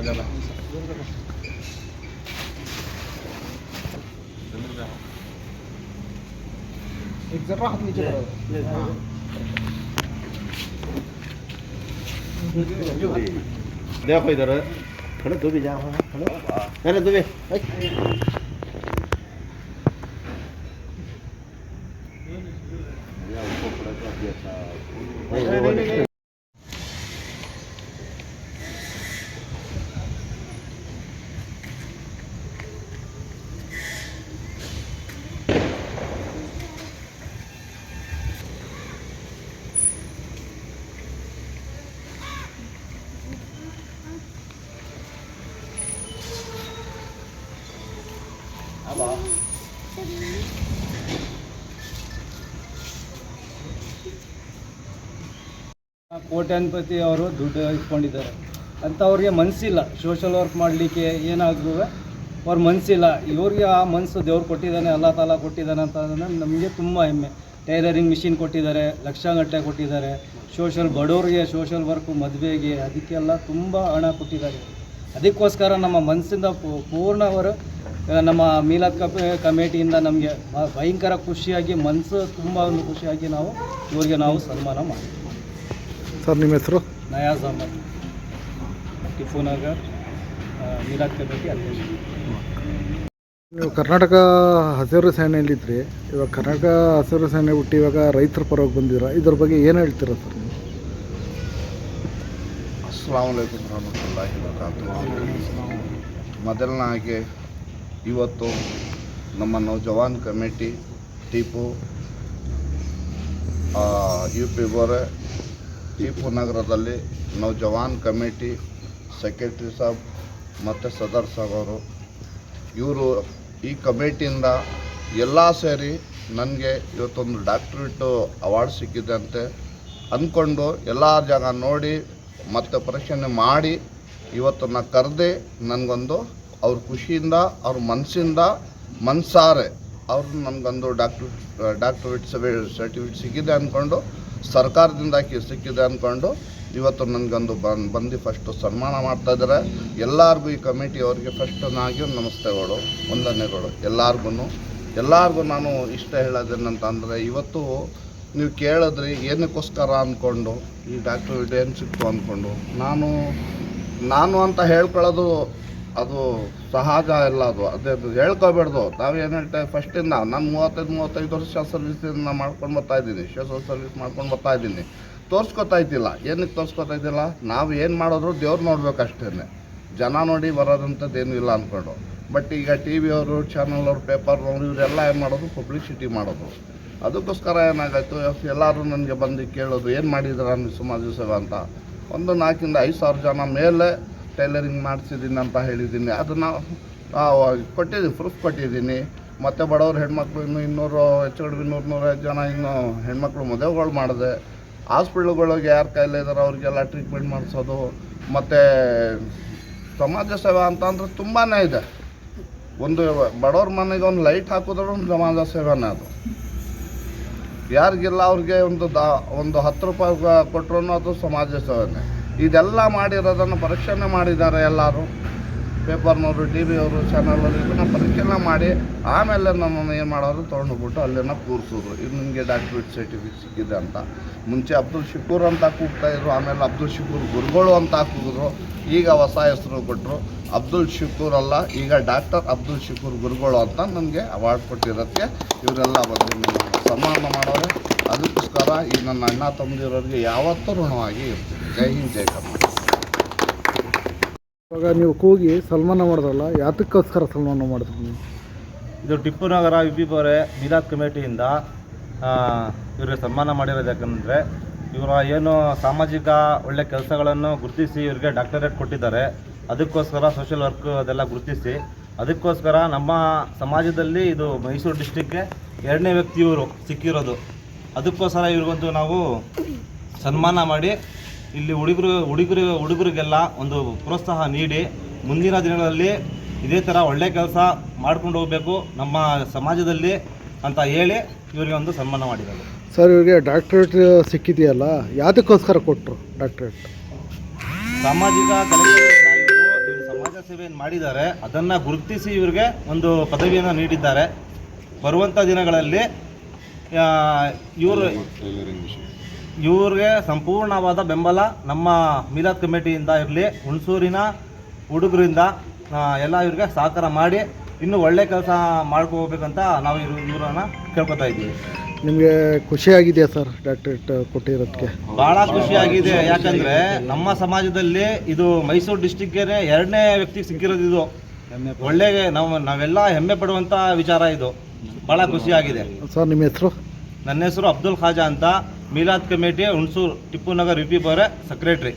সাজাবা एक जरा हाथ नीचे देखो इधर खड़े तू भी जा खड़े तू भी ಕೋಟ್ಯಾಧಿಪತಿ ಅವರು ದುಡ್ಡು ಇಟ್ಕೊಂಡಿದ್ದಾರೆ ಅಂತ ಅವ್ರಿಗೆ ಮನಸ್ಸಿಲ್ಲ ಸೋಷಲ್ ವರ್ಕ್ ಮಾಡಲಿಕ್ಕೆ ಏನಾದ್ರೂ ಅವ್ರ ಮನಸ್ಸಿಲ್ಲ ಇವ್ರಿಗೆ ಆ ಮನಸ್ಸು ದೇವ್ರು ಕೊಟ್ಟಿದ್ದಾನೆ ಅಲ್ಲ ತಾಲ ಕೊಟ್ಟಿದ್ದಾನೆ ಅಂತ ನಮಗೆ ತುಂಬ ಹೆಮ್ಮೆ. ಟೈಲರಿಂಗ್ ಮಿಷಿನ್ ಕೊಟ್ಟಿದ್ದಾರೆ, ಲಕ್ಷಗಟ್ಟಲೆ ಕೊಟ್ಟಿದ್ದಾರೆ. ಸೋಷಲ್ ಬಡವ್ರಿಗೆ ಸೋಷಲ್ ವರ್ಕು ಮದುವೆಗೆ ಅದಕ್ಕೆಲ್ಲ ತುಂಬ ಹಣ ಕೊಟ್ಟಿದ್ದಾರೆ. ಅದಕ್ಕೋಸ್ಕರ ನಮ್ಮ ಮನಸ್ಸಿಂದ ಪೂರ್ಣ ಅವರು ನಮ್ಮ ಮೀಲಾದ್ ಕಪೆ ಕಮಿಟಿಯಿಂದ ನಮಗೆ ಭಯಂಕರ ಖುಷಿಯಾಗಿ ಮನಸ್ಸು ತುಂಬ ಒಂದು ಖುಷಿಯಾಗಿ ನಾವು ಇವರಿಗೆ ನಾವು ಸನ್ಮಾನ ಮಾಡ್ತೀವಿ. ಸರ್ ನಿಮ್ಮ ಹೆಸರು? ನಯಾಜ್ ಅಹಮದ್. ಟಿಪ್ಪು ನಗರ್ ಮೀಲಾದ್ ಕಮಿಟಿ ಅಧ್ಯಕ್ಷ. ನೀವು ಕರ್ನಾಟಕ ಹಸಿರು ಸೇನೆಯಲ್ಲಿದ್ದರೆ ಇವಾಗ ಕರ್ನಾಟಕ ಹಸಿರು ಸೇನೆ ಬಿಟ್ಟು ಇವಾಗ ರೈತರ ಪರವಾಗಿ ಬಂದಿರೋ ಇದ್ರ ಬಗ್ಗೆ ಏನು ಹೇಳ್ತೀರಾ ಸರ್ ನೀವು? ಅಸ್ಲಾಂ ವಲೈಕುಮ್ ರಹಮತುಲ್ಲಾಹಿ ವಬರಕಾತು ಮೊದಲನಾಗಿ ಇವತ್ತು ನಮ್ಮ Naujawan committee Tippu U P ಬೋರೆ ಟಿಪ್ಪು ನಗರದಲ್ಲಿ ನೌಜವಾನ್ ಕಮಿಟಿ ಸೆಕ್ರೆಟ್ರಿ ಸಾಬ್ ಮತ್ತು ಸದರ್ ಸಾಬ್ ಅವರು. ಇವರು ಈ ಕಮಿಟಿಯಿಂದ ಎಲ್ಲ ಸೇರಿ ನನಗೆ ಇವತ್ತೊಂದು ಡಾಕ್ಟ್ರೇಟು ಅವಾರ್ಡ್ ಸಿಕ್ಕಿದೆ ಅಂತೆ ಅಂದ್ಕೊಂಡು ಎಲ್ಲ ಜಾಗ ನೋಡಿ ಮತ್ತು ಪರೀಕ್ಷೆ ಮಾಡಿ ಇವತ್ತನ್ನು ಕರೆದೇ ನನಗೊಂದು ಅವ್ರ ಖುಷಿಯಿಂದ, ಅವ್ರ ಮನಸ್ಸಿಂದ ಮನಸಾರೆ. ಅವ್ರು ನಮಗೊಂದು ಡಾಕ್ಟ್ರೇಟ್ ಡಾಕ್ಟ್ರೇಟ್ ಸರ್ಟಿಫಿಕೇಟ್ ಸಿಕ್ಕಿದೆ ಅಂದ್ಕೊಂಡು ಸರ್ಕಾರದಿಂದ ಸಿಕ್ಕಿದೆ ಅಂದ್ಕೊಂಡು ಇವತ್ತು ನನಗೊಂದು ಬಂದು ಬಂದು ಫಸ್ಟು ಸನ್ಮಾನ ಮಾಡ್ತಾ ಇದ್ದಾರೆ ಎಲ್ಲರಿಗೂ ಈ ಕಮಿಟಿ ಅವ್ರಿಗೆ ಫಸ್ಟ್ ನಾಗಿ ನಮಸ್ತೆಗಳು ವಂದನೆಗಳು ಎಲ್ಲರಿಗೂ ಎಲ್ಲರಿಗೂ ನಾನು ಇಷ್ಟ ಹೇಳೋದೇನಂತಂದರೆ, ಇವತ್ತು ನೀವು ಕೇಳಿದ್ರಿ ಏನಕ್ಕೋಸ್ಕರ ಅಂದ್ಕೊಂಡು ಈ ಡಾಕ್ಟ್ರೇಟ್ ಏನು ಸಿಕ್ತು ಅಂದ್ಕೊಂಡು ನಾನು ನಾನು ಅಂತ ಹೇಳ್ಕೊಳ್ಳೋದು ಅದು ಸಹಜ ಇಲ್ಲ ಅದು. ಅದೇ, ಅದು ನಾವೇನು ಹೇಳ್ತೇವೆ? ಫಸ್ಟಿಂದ ನಾನು ಮೂವತ್ತೈದು ಮೂವತ್ತೈದು ವರ್ಷ ಸರ್ವಿಸಿಂದ ಮಾಡ್ಕೊಂಡು ಬರ್ತಾ ಇದ್ದೀನಿ. ಸರ್ವಿಸ್ ಮಾಡ್ಕೊಂಡು ಬರ್ತಾ ಇದ್ದೀನಿ. ತೋರಿಸ್ಕೊತಾ ಇದ್ದಿಲ್ಲ. ಏನಕ್ಕೆ ತೋರಿಸ್ಕೊತಾ ಇದ್ದಿಲ್ಲ? ನಾವು ಏನು ಮಾಡಿದ್ರು ದೇವ್ರು ನೋಡ್ಬೇಕಷ್ಟೇ ಜನ ನೋಡಿ ಬರೋದಂಥದ್ದು ಏನೂ ಇಲ್ಲ ಅಂದ್ಕೊಂಡು ಬಟ್ ಈಗ ಟಿ ವಿಯವರು ಪೇಪರ್ ಪೇಪರ್ನವ್ರು ಇವರೆಲ್ಲ ಏನು ಮಾಡೋದು? ಪಬ್ಲಿಸಿಟಿ ಮಾಡೋದು. ಅದಕ್ಕೋಸ್ಕರ ಏನಾಗಾಯಿತು? ಎಲ್ಲರೂ ನನಗೆ ಬಂದು ಕೇಳೋದು, ಏನು ಮಾಡಿದ್ರು ನಿಮ್ಮ ಸಮಾಜ ಸೇವೆ ಅಂತ. ಒಂದು ನಾಲ್ಕಿಂದ ಐದು ಸಾವಿರ ಜನ ಮೇಲೆ ಟೈಲರಿಂಗ್ ಮಾಡಿಸಿದ್ದೀನಿ ಅಂತ ಹೇಳಿದ್ದೀನಿ. ಅದನ್ನು ಕೊಟ್ಟಿದ್ದೀನಿ ಪ್ರೂಫ್ ಕೊಟ್ಟಿದ್ದೀನಿ. ಮತ್ತು ಬಡವ್ರ ಹೆಣ್ಮಕ್ಳು ಇನ್ನೂ ಇನ್ನೂರು, ಹೆಚ್ಚು ಕಡಿಮೆ ಇನ್ನೂರು ನೂರೈದು ಜನ ಇನ್ನೂ ಹೆಣ್ಮಕ್ಳು ಮದುವೆಗಳು ಮಾಡಿದೆ. ಹಾಸ್ಪಿಟ್ಲ್ಗಳಿಗೆ ಯಾರು ಕಾಯಿಲೆ ಇದ್ದಾರೆ ಅವ್ರಿಗೆಲ್ಲ ಟ್ರೀಟ್ಮೆಂಟ್ ಮಾಡಿಸೋದು. ಮತ್ತು ಸಮಾಜ ಸೇವೆ ಅಂತ ತುಂಬಾ ಇದೆ. ಒಂದು ಬಡವ್ರ ಮನೆಗೆ ಒಂದು ಲೈಟ್ ಹಾಕಿದ್ರು ಸಮಾಜ ಸೇವೆನೇ ಅದು. ಯಾರಿಗಿಲ್ಲ ಅವ್ರಿಗೆ ಒಂದು ದಾ, ಒಂದು ಹತ್ತು ರೂಪಾಯಿ ಕೊಟ್ಟರು ಅದು ಸಮಾಜ ಸೇವೆನೇ. ಇದೆಲ್ಲ ಮಾಡಿರೋದನ್ನು ಪರೀಕ್ಷೆನೇ ಮಾಡಿದ್ದಾರೆ ಎಲ್ಲರೂ. ಪೇಪರ್ನವರು ಟಿ ವಿಯವರು ಚಾನಲವರು ಇದನ್ನು ಪರೀಕ್ಷೆನ ಮಾಡಿ, ಆಮೇಲೆ ನಮ್ಮನ್ನು ಏನು ಮಾಡೋರು ತೊಗೊಂಡೋಗ್ಬಿಟ್ಟು ಅಲ್ಲೇನ ಕೂರಿಸಿದ್ರು. ಇದು ನಿಮಗೆ ಡಾಕ್ಟ್ರೇಟ್ ಸರ್ಟಿಫಿಕೇಟ್ ಸಿಕ್ಕಿದೆ ಅಂತ. ಮುಂಚೆ ಅಬ್ದುಲ್ ಶಿಕೂರ್ ಅಂತ ಕೂಗ್ತಾಯಿದ್ರು ಆಮೇಲೆ ಅಬ್ದುಲ್ ಶಿಕೂರ್ ಗುರುಗಳು ಅಂತ ಕೂಗಿದ್ರು, ಈಗ ಹೊಸ ಹೆಸರು ಕೊಟ್ಟರು ಅಬ್ದುಲ್ ಶಿಕೂರ್ ಅಲ್ಲ, ಈಗ ಡಾಕ್ಟರ್ ಅಬ್ದುಲ್ ಶಿಕೂರ್ ಗುರುಗಳು ಅಂತ ನನಗೆ ಅವಾರ್ಡ್ ಕೊಟ್ಟಿರೋದಕ್ಕೆ ಇವರೆಲ್ಲ ಬಂದು ಸನ್ಮಾನ ಮಾಡೋರೆ. ಅದಕ್ಕೋಸ್ಕರ ಈ ನನ್ನ ಅಣ್ಣ ತಮ್ಮದಿರೋರಿಗೆ ಯಾವತ್ತೂ ಋಣವಾಗಿ ಇರ್ತೀನಿ. ಜೈ ಹಿಂದ್, ಜೈ ಕರ್ನಾಟಕ. ಇವಾಗ ನೀವು ಕೂಗಿ ಸನ್ಮಾನ ಮಾಡಿದ್ರಲ್ಲ, ಯಾತಕ್ಕೋಸ್ಕರ ಸನ್ಮಾನ ಮಾಡಿದ್ರಿ ಇದು ಟಿಪ್ಪು ನಗರ ವಿ ಪಿ ಬೋರೆ, ಮಿಲಾದ್ ಕಮಿಟಿಯಿಂದ ಇವರಿಗೆ ಇವ್ರಿಗೆ ಸನ್ಮಾನ ಮಾಡಿರೋದು ಯಾಕಂದರೆ ಇವರ ಏನು ಸಾಮಾಜಿಕ ಒಳ್ಳೆ ಕೆಲಸಗಳನ್ನು ಗುರುತಿಸಿ ಇವರಿಗೆ ಡಾಕ್ಟರೇಟ್ ಕೊಟ್ಟಿದ್ದಾರೆ. ಅದಕ್ಕೋಸ್ಕರ ಸೋಷಿಯಲ್ ವರ್ಕ್ ಅದೆಲ್ಲ ಗುರುತಿಸಿ, ಅದಕ್ಕೋಸ್ಕರ ನಮ್ಮ ಸಮಾಜದಲ್ಲಿ ಇದು ಮೈಸೂರು ಡಿಸ್ಟಿಕ್ಗೆ ಎರಡನೇ ವ್ಯಕ್ತಿ ಇವರು ಸಿಕ್ಕಿರೋದು. ಅದಕ್ಕೋಸ್ಕರ ಇವ್ರಿಗೊಂದು ನಾವು ಸನ್ಮಾನ ಮಾಡಿ ಇಲ್ಲಿ ಹುಡುಗರು ಹುಡುಗರು ಹುಡುಗರಿಗೆಲ್ಲ ಒಂದು ಪ್ರೋತ್ಸಾಹ ನೀಡಿ ಮುಂದಿನ ದಿನಗಳಲ್ಲಿ ಇದೇ ಥರ ಒಳ್ಳೆ ಕೆಲಸ ಮಾಡ್ಕೊಂಡು ಹೋಗಬೇಕು ನಮ್ಮ ಸಮಾಜದಲ್ಲಿ ಅಂತ ಹೇಳಿ ಇವರಿಗೆ ಒಂದು ಸನ್ಮಾನ ಮಾಡಿದ್ದಾರೆ. ಸರ್ ಇವರಿಗೆ ಡಾಕ್ಟ್ರೇಟ್ ಸಿಕ್ಕಿದೆಯಲ್ಲ ಯಾವುದಕ್ಕೋಸ್ಕರ ಕೊಟ್ಟರು ಡಾಕ್ಟ್ರೇಟ್? ಸಾಮಾಜಿಕ ಇವರು ಸಮಾಜ ಸೇವೆಯನ್ನು ಮಾಡಿದ್ದಾರೆ. ಅದನ್ನು ಗುರುತಿಸಿ ಇವರಿಗೆ ಒಂದು ಪದವಿಯನ್ನು ನೀಡಿದ್ದಾರೆ. ಬರುವಂಥ ದಿನಗಳಲ್ಲಿ ಇವರು ಇವ್ರಿಗೆ ಸಂಪೂರ್ಣವಾದ ಬೆಂಬಲ ನಮ್ಮ ಮಿಲಾದ್ ಕಮಿಟಿಯಿಂದ ಇರಲಿ ಹುಣಸೂರಿನ ಹುಡುಗರಿಂದ ಎಲ್ಲ ಇವ್ರಿಗೆ ಸಹಕಾರ ಮಾಡಿ ಇನ್ನೂ ಒಳ್ಳೆ ಕೆಲಸ ಮಾಡ್ಕೋಬೇಕಂತ ನಾವು ಇವ್ರ ಇವರನ್ನ ಕೇಳ್ಕೊತಾ ಇದ್ದೀವಿ. ನಿಮಗೆ ಖುಷಿಯಾಗಿದೆಯಾ ಸರ್ ಡಾಕ್ಟ್ರೇಟ್ ಕೊಟ್ಟಿರೋದಕ್ಕೆ ಬಹಳ ಖುಷಿಯಾಗಿದೆ. ಯಾಕಂದರೆ ನಮ್ಮ ಸಮಾಜದಲ್ಲಿ ಇದು ಮೈಸೂರು ಡಿಸ್ಟಿಕ್ಗೆ ಎರಡನೇ ವ್ಯಕ್ತಿಗೆ ಸಿಕ್ಕಿರೋದು ಇದು. ಒಳ್ಳೆ ನಾವು ನಾವೆಲ್ಲ ಹೆಮ್ಮೆ ಪಡುವಂಥ ವಿಚಾರ ಇದು. ಬಹಳ ಖುಷಿಯಾಗಿದೆ. ಸರ್ ನಿಮ್ಮ ಹೆಸರು? ನನ್ನ ಹೆಸರು ಅಬ್ದುಲ್ ಖಾಜಾ ಅಂತ. Milad committee Hunsur Tippu Nagar U P ಬರೆ ಸೆಕ್ರೆಟ್ರಿ